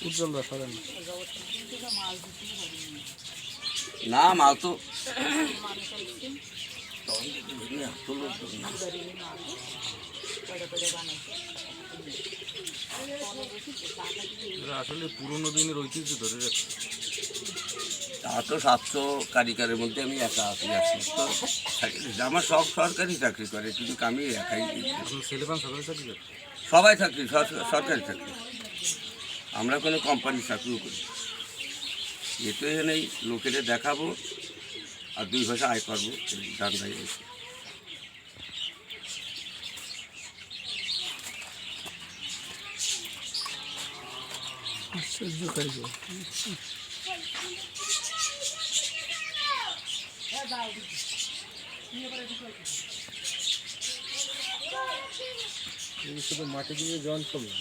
উজ্জ্বল সরেন। না মাল তো আসলে পুরোনো দিনের ঐতিহ্য ধরে রাখছে তা তো সাতশো কারিগরের মধ্যে আমি একা আছি থাকি- আমার সব সরকারি চাকরি করে কিন্তু আমি একাই ছেলে সরকারি চাকরি সবাই চাকরি সরকারি চাকরি। আমরা কোনো কোম্পানি চাকরিও করি যেহেতু এখানে লোকেদের দেখাবো আর দুই ভাষা আয় করব এই ধান্দায় এসে। আশ্চর্য শুধু মাটি দিয়ে জল করলাম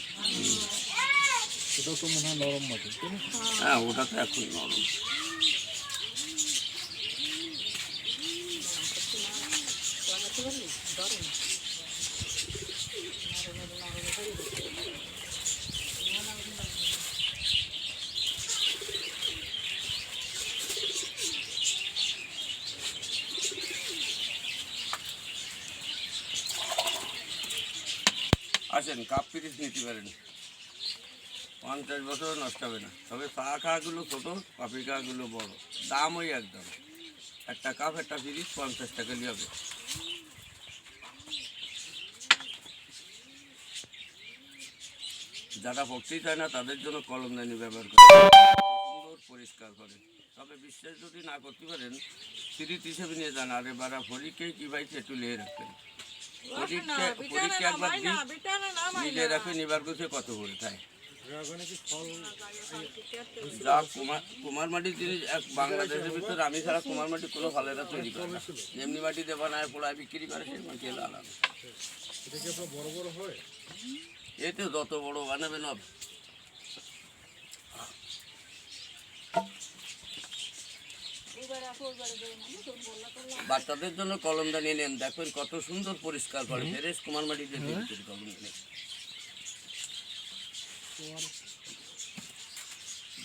সেটাও তো মনে হয় নরম মাটি হ্যাঁ ওটা তো এখন নরম। আসেন, কাপ পিরিচ নিতে পারেন। পঞ্চাশ বছর নষ্ট হবে না। তবে চা খাওয়াগুলো ছোটো কফি খাওয়াগুলো বড়। দাম ওই একদম। একটা কাপ একটা পিরিচ পঞ্চাশ টাকা নিয়ে হবে। যারা পড়তেই চায় না তাদের জন্য কলম কলমদানি ব্যবহার করে। সুন্দর পরিষ্কার করে। তবে বিশ্বাস যদি না করতে পারেন সিরিজ হিসেবে নিয়ে যান। আরে বারা ফরিকে কি ভাই একটু লিয়ে রাখবেন ফরিককে একবার নিজে রাখে নিবার করছে কত করে খায়? যা কুমার কুমার মাটির জিনিস, এক বাংলাদেশের ভিতরে আমি ছাড়া কুমার মাটি কোনো ভালোটা তৈরি করে না। যেমনি মাটি দেবা না পোড়ায় বিক্রি করে সেই মাটি হলো আলাদা এতে যত বড় বানাবেন বাচ্চাদের জন্য কলমদানি নেন। দেখবেন কত সুন্দর পরিষ্কার করে। ফেরেস কুমার মাটিতে কলমদানি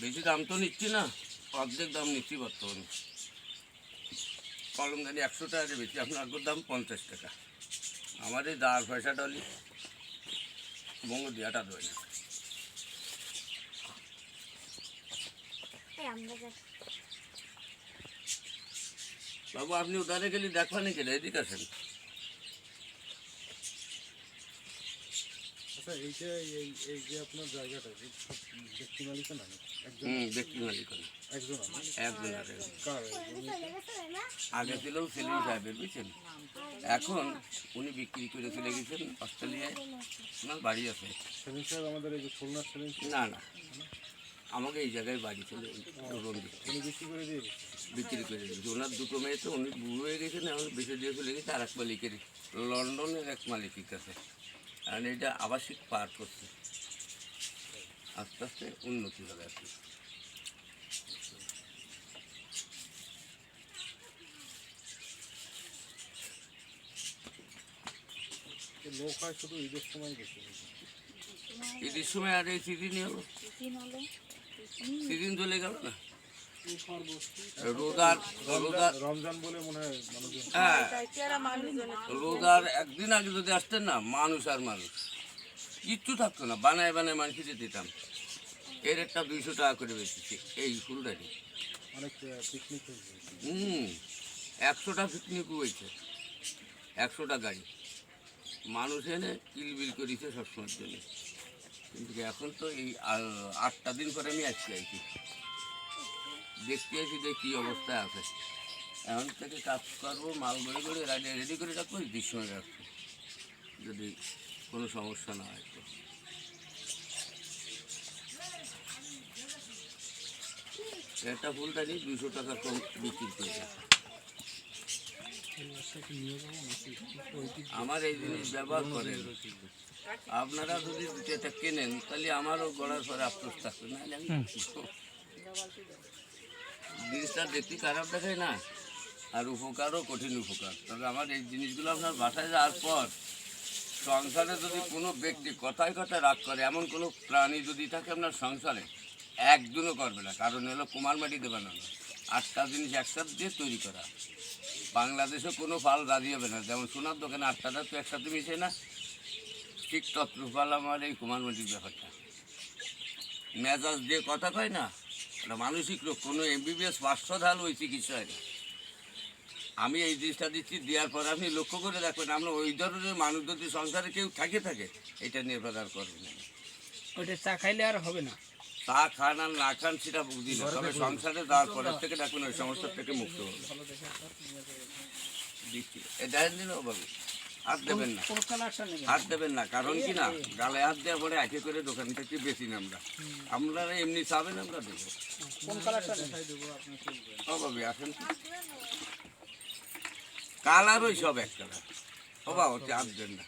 বেশি দাম তো নিচ্ছি না অর্ধেক দাম নিচ্ছি বর্তমানে। কলমদানি একশো টাকা বেশি আপনার দাম পঞ্চাশ টাকা। আমার এই দাঁড় পয়সাটা হলি বঙ্গ দিয়াটা দেয় না। বাবু আপনি উদারে গেলে দেখবেন কি এদিকে আসেন। এইটা এই এই যে আপনার জায়গাটা এই সব ব্যক্তি মালিকানা না? একজন হুম দেখতে মালিক হলো। একজন একজন কার আগে ছিল সেলিম সাহেবের বুঝছেন? এখন উনি বিক্রি করে চলে গেছেন অস্ট্রেলিয়ায়। ওনার বাড়ি আছে। সেলিম সাহেব আমাদের এই যে সেলিম না না। আমাকে এই জায়গায় বাড়ি ছিল উনি বিক্রি করে দিয়ে বিক্রি করে দিয়েছে ওনার দুটো মেয়ে তো উনি বুড়ো হয়ে গেছেন এখন বেশি দিয়ে চলে গেছে আর এক মালিকের লন্ডনের এক মালিকের কাছে। আর এটা আবাসিক পার করছে। আস্তে আস্তে উন্নতি হবে আর কি। শুধু ঈদের সময় ঈদের সময় আর এই সিদিনই হলো। সিদিন চলে গেল না? রোজার রোজার রমজান বলে মনে হয় হ্যাঁ। রোজার একদিন আগে যদি আসতেন না মানুষ আর মানুষ। কিচ্ছু থাকতো না বানায় বানায় মানুষকে দিতাম। এর একটা দুইশো টাকা করে বেশি এই হয়েছে। হুম একশোটা পিকনিক হয়েছে একশোটা গাড়ি। মানুষ এনে কিলবিল করেছে সবসময়ের জন্য। কিন্তু এখন তো এই আটটা দিন পরে আমি আসছি আর কি দেখতে আসি যে কী অবস্থায় আছে। এখন থেকে কাজ করব মাল গড়ে গড়ে রেডি রেডি করে রাখব সময় রাখব। যদি কোনো সমস্যা না হয় তো। একটা ফুলদানি দুশো টাকা কম বিক্রি করে আমার এই জিনিস ব্যবহার করেন। আপনারা যদি যেটা কেনেন তাহলে আমারও গড়ার পরে আফসোস থাকবে। না? জিনিসটা দেখতে খারাপ দেখায় না। আর উপকারও কঠিন উপকার। তবে আমার এই জিনিসগুলো আপনার বাসায় যাওয়ার পর, সংসারে যদি কোনো ব্যক্তি কথায় কথায় রাগ করে, এমন কোনো প্রাণী যদি থাকে আপনার সংসারে, একদিনও করবে না। কারণ হলো কুমার মাটি দেবে না আটটা জিনিস একসাথে দিয়ে তৈরি করা। বাংলাদেশে কোনো ফাল রাজি হবে না। যেমন সোনার দোকানে আটটাটা তো একসাথে মিশে না। ঠিক তত্রুফাল আমার এই কুমার মাটির ব্যাপারটা। মেজাজ দিয়ে কথা কয় না এটা মানসিক রোগ কোনো এমবিবিএস পাঁচশো ঢাল ওই চিকিৎসা হয় না। আমি এই জিনিসটা দিচ্ছি দেওয়ার পর আপনি লক্ষ্য করে দেখবেন আমরা ওই ধরনের মানুষ যদি সংসারে কেউ থাকে থাকে এটা নির্ভর আর করবে না ওইটা চা খাইলে আর হবে না। তা খান আর না খান সেটা বুঝি না তবে সংসারে যাওয়ার পরের থেকে দেখুন ওই সমস্যার থেকে মুক্ত হবে। দেখেন দিন হাত দেবেন না। কোন হাত দেবেন না কারণ কি না গালে হাত দেওয়ার পরে একে করে দোকান থেকে বেশি না আমরা। আপনারা এমনি চাবেন আমরা দেবো। অভাবে ও বাবু আসেন কালার ওই সব এক কালার। অভাব বাবা হচ্ছে হাত দেন না।